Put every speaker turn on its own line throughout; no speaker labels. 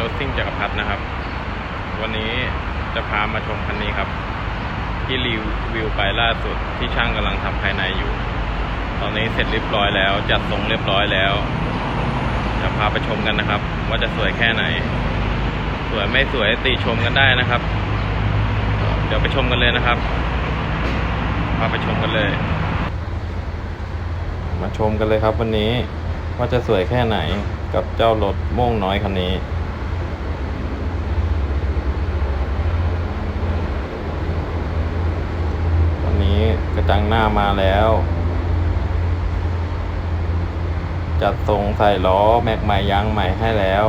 รถซิ่งจักรพรรดินะครับ วันนี้จะพามาชมคันนี้ครับ ที่รีวิวไปล่าสุดที่ช่างกำลังทำภายในอยู่ ตอนนี้เสร็จเรียบร้อยแล้ว จัดทรงเรียบร้อยแล้ว จะพาไปชมกันนะครับ ว่าจะสวยแค่ไหน สวยไม่สวยติชมกันได้นะครับ เดี๋ยวไปชมกันเลยนะครับ พาไปชมกันเลย มาชมกันเลยครับวันนี้ว่าจะสวยแค่ไหนกับเจ้ารถโม่งน้อยคันนี้นี้ กระจังหน้ามาแล้ว จัดทรงใส่ล้อแม็กใหม่ยางใหม่ให้แล้ว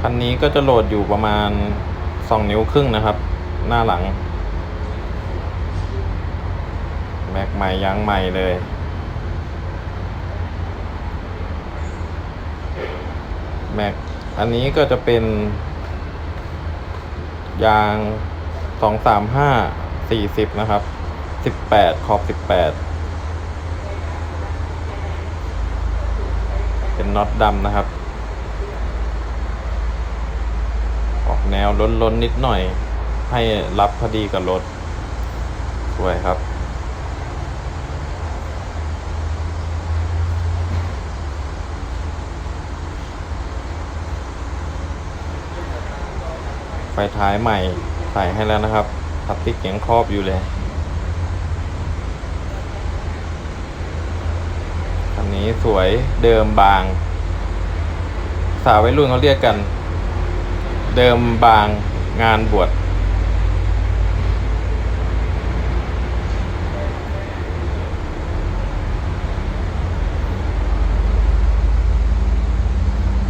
คันนี้ก็จะโหลดอยู่ประมาณ 2 นิ้วครึ่งนะครับ หน้าหลัง แม็กใหม่ยางใหม่เลยแม็ก อันนี้ก็จะเป็น ยางสองสามห้าสี่สิบนะครับสิบแปดขอบสิบแปดเป็นน็อตดำนะครับ ออกแนวล้นๆนนิดหน่อย ให้รับพอดีกับรถ สวยครับ ไฟท้ายใหม่ใส่ให้แล้วนะครับพลาสติกยังครอบอยู่เลยคันนี้สวยเดิมบาง สาววัยรุ่นเขาเรียกกัน เดิมบางงานบวช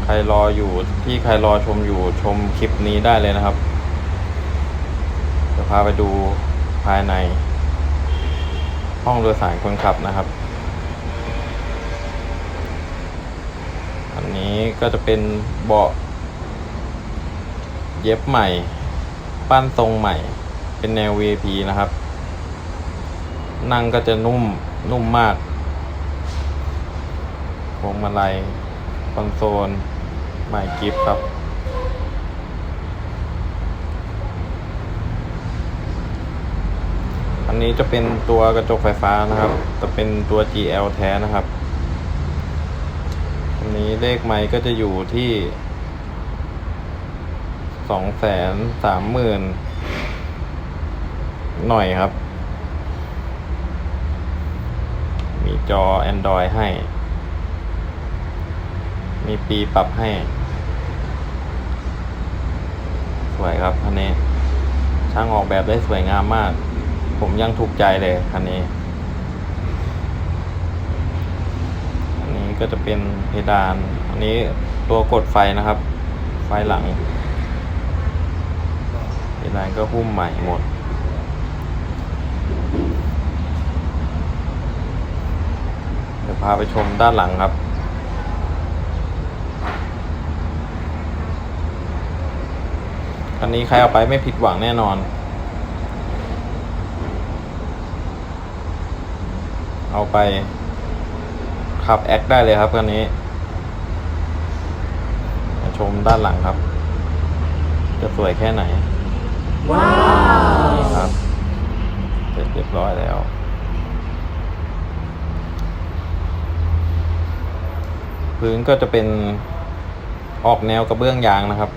ใครรออยู่ ที่ใครรอชมอยู่ชมคลิปนี้ได้เลยนะครับจะพาไปดูภายใน ห้องโดยสารคนขับนะครับ อันนี้ก็จะเป็นเบาะเย็บใหม่ ปั้นทรงใหม่ เป็นแนว VIP นะครับ นั่งก็จะนุ่มนุ่มมากพวงมาลัยคอนโซล ใหม่กิฟต์ครับ อันนี้จะเป็นตัวกระจกไฟฟ้านะครับ จะเป็นตัว GL แท้นะครับ อันนี้เลขไม้ก็จะอยู่ที่สองแสนสามหมื่นหน่อยครับ มีจอ Android ให้ มีปีปรับให้ ส วยครับคันนี้ ช่างออกแบบได้สวยงามมาก ผมยังถูกใจเลยคันนี้อันนี้ก็จะเป็นเพดาน อันนี้ตัวกดไฟนะครับ ไฟหลังเพดานก็หุ้มใหม่หมดเดี๋ยวพาไปชมด้านหลังครับ อันนี้ใครเอาไปไม่ผิดหวังแน่นอน เอาไป ขับแอคได้เลยครับคันนี้มาชมด้านหลังครับ จะสวยแค่ไหน
ว้าว
นี่ครับเสร็จเรียบร้อยแล้วพื้นก็จะเป็นออกแนวกระเบื้องยางนะครับ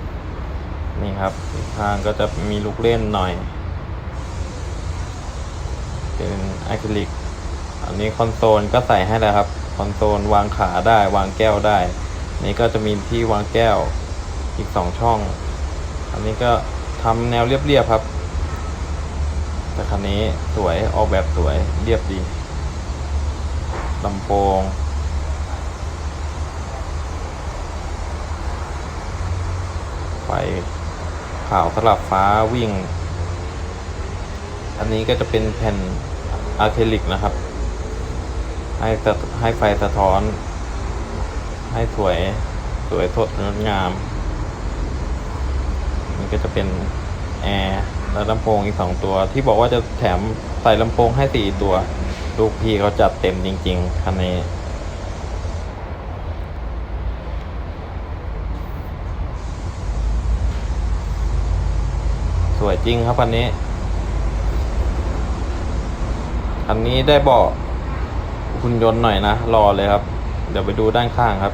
นี่ครับอีกทางก็จะมีลูกเล่นหน่อย เป็นอะคริลิก อันนี้คอนโซลก็ใส่ให้แล้วครับ คอนโซลวางขาได้วางแก้วได้ นี่ก็จะมีที่วางแก้วอีกสองช่อง อันนี้ก็ทำแนวเรียบๆครับ แต่คันนี้สวยออกแบบสวยเรียบดีลำโพงไฟ ขาวสลับฟ้าวิ่ง อันนี้ก็จะเป็นแผ่นอะคริลิกนะครับ ให้สะให้ไฟสะท้อน ให้สวยสวยสดงดงาม นี่ก็จะเป็นแอร์และลำโพงอีกสองตัว ที่บอกว่าจะแถมใส่ลำโพงให้สี่ตัว ลูกพี่เขาจัดเต็มจริง ๆคันนี้ วยจริงครับคันนี้คันนี้ได้เบาะหุ่นยนต์หน่อยนะรอเลยครับ เดี๋ยวไปดูด้านข้างครับ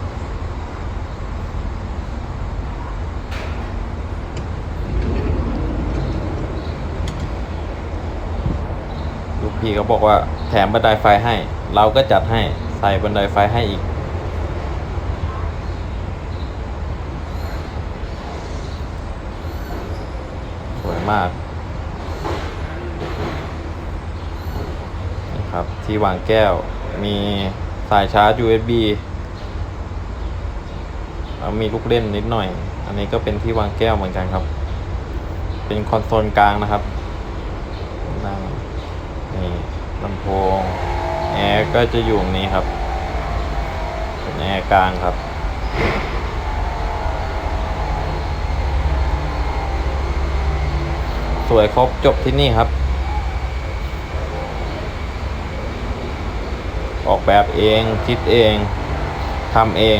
ลูกพี่เขาบอกว่าแถมบันไดไฟให้ เราก็จัดให้ใส่บันไดไฟให้อีก สวย มากนี่ครับที่วางแก้วมีสายชาร์จ USB แล้วมีลูกเล่นนิดหน่อย อันนี้ก็เป็นที่วางแก้วเหมือนกันครับ เป็นคอนโซลกลางนะครับนั่งนี่ลำโพงแอร์ก็จะอยู่ตรงนี้ครับเป็นแอร์กลางครับ สวยครบจบที่นี่ครับ ออกแบบเองคิดเองทำเอง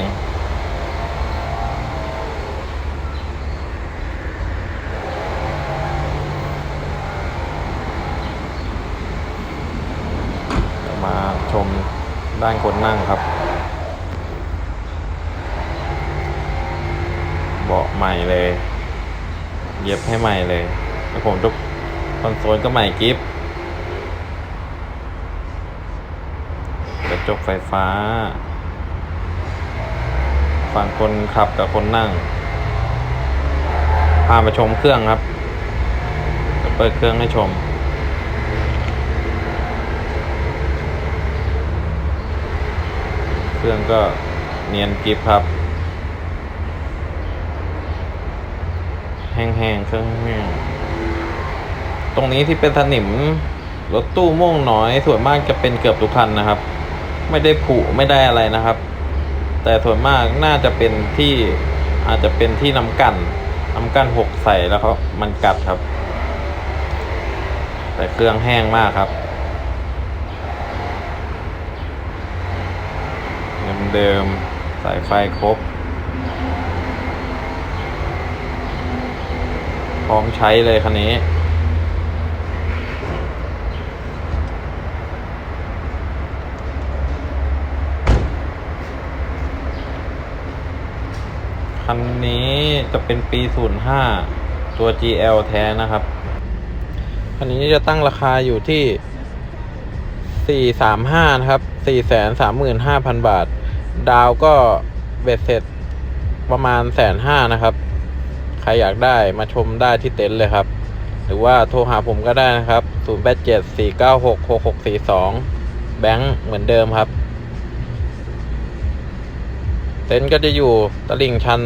มาชมด้านคนนั่งครับ เบาะใหม่เลย เย็บให้ใหม่เลย แล้วผมทุกคอนโซลก็ใหม่กิฟกระจกไฟฟ้า ฝั่งคนขับกับคนนั่ง พามาชมเครื่องครับ เปิดเครื่องให้ชมเครื่องก็เนียนกริฟครับ แห้งๆ เครื่องแห้ง รงนี้ที่เป็นสนิมรถตู้ม่วงน้อยส่วนมากจะเป็นเกือบทุกคันนะครับ ไม่ได้ผุไม่ได้อะไรนะครับ แต่ส่วนมากน่าจะเป็นที่อาจจะเป็นที่น้ำกันน้ำกันหกใส่แล้วเขามันกัดครับ แต่เครื่องแห้งมากครับเดิมๆสายไฟครบ พร้อมใช้เลยคันนี้ คันนี้จะเป็นปี 05 ตัว GL แท้นะครับ คันนี้จะตั้งราคาอยู่ที่ 435 นะครับ 435,000 บาท ดาวก็เบ็ดเสร็จประมาณแสนห้านะครับ ใครอยากได้มาชมได้ที่เต็นท์เลยครับ หรือว่าโทรหาผมก็ได้นะครับ 0874966642 แบงค์เหมือนเดิมครับ เต็นท์ก็จะอยู่ตลิ่งชัน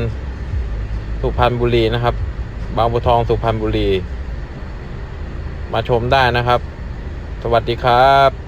สุพรรณบุรีนะครับ บางบัวทองสุพรรณบุรี มาชมได้นะครับ สวัสดีครับ